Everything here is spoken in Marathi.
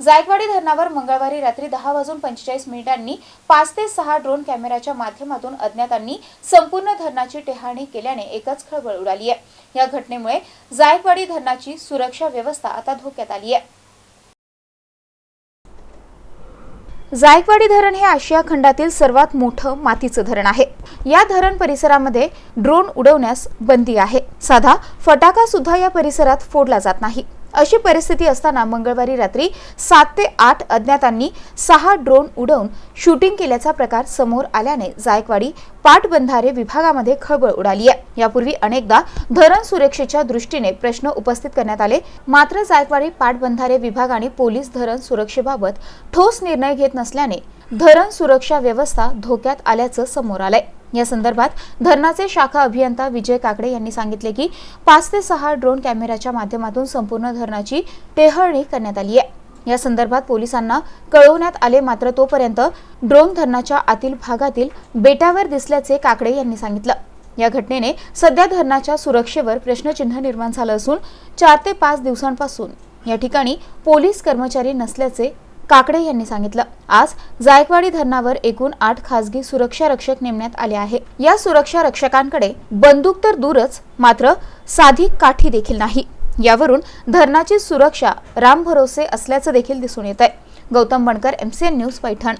जायकवाडी धरणावर मंगळवारी रात्री दहा वाजून पंचेचाळीस मिनिटांनी पाच ते सहा ड्रोन कॅमेऱ्याच्या माध्यमातून अज्ञातांनी संपूर्ण धरणाची टेहाणी केल्याने एकच खळबळ उडाली आहे. या घटनेमुळे जायकवाडी धरणाची सुरक्षा व्यवस्था आता धोक्यात आली आहे. जायकवाडी धरण हे आशिया खंडातील सर्वात मोठं मातीचं धरण आहे. या धरण परिसरामध्ये ड्रोन उडवण्यास बंदी आहे. साधा फटाका सुद्धा या परिसरात फोडला जात नाही. अशी परिस्थिती असताना मंगळवारी रात्री सात ते आठ अज्ञातांनी सहा ड्रोन उडवून शूटिंग केल्याचा प्रकार समोर आल्याने जायकवाडी पाटबंधारे विभागामध्ये खळबळ उडाली आहे. यापूर्वी अनेकदा धरण सुरक्षेच्या दृष्टीने प्रश्न उपस्थित करण्यात आले. मात्र जायकवाडी पाटबंधारे विभाग आणि पोलीस धरण सुरक्षेबाबत ठोस निर्णय घेत नसल्याने धरण सुरक्षा व्यवस्था धोक्यात आल्याचं समोर आलंय. या संदर्भात धरणाचे शाखा अभियंता विजय काकडे यांनी सांगितले की पाच ते सहा ड्रोन कॅमेऱ्याच्या माध्यमातून संपूर्ण धरणाची टेहळणी करण्यात आली आहे. या संदर्भात पोलिसांना कळवण्यात आले मात्र तोपर्यंत ड्रोन धरणाच्या आतील भागातील बेटावर दिसल्याचे काकडे यांनी सांगितलं. या घटनेने सध्या धरणाच्या सुरक्षेवर प्रश्नचिन्ह निर्माण झालं असून चार ते पाच दिवसांपासून या ठिकाणी पोलीस कर्मचारी नसल्याचे काकडे यांनी सांगितलं. आज जायकवाडी धरणावर एकूण आठ खासगी सुरक्षा रक्षक नेमण्यात आले आहे. या सुरक्षा रक्षकांकडे बंदूक तर दूरच मात्र साधी काठी देखील नाही. यावरून धरणाची सुरक्षा राम भरोसे असल्याचं देखील दिसून येत आहे गौतम बनकर एमसीएन न्यूज पैठण.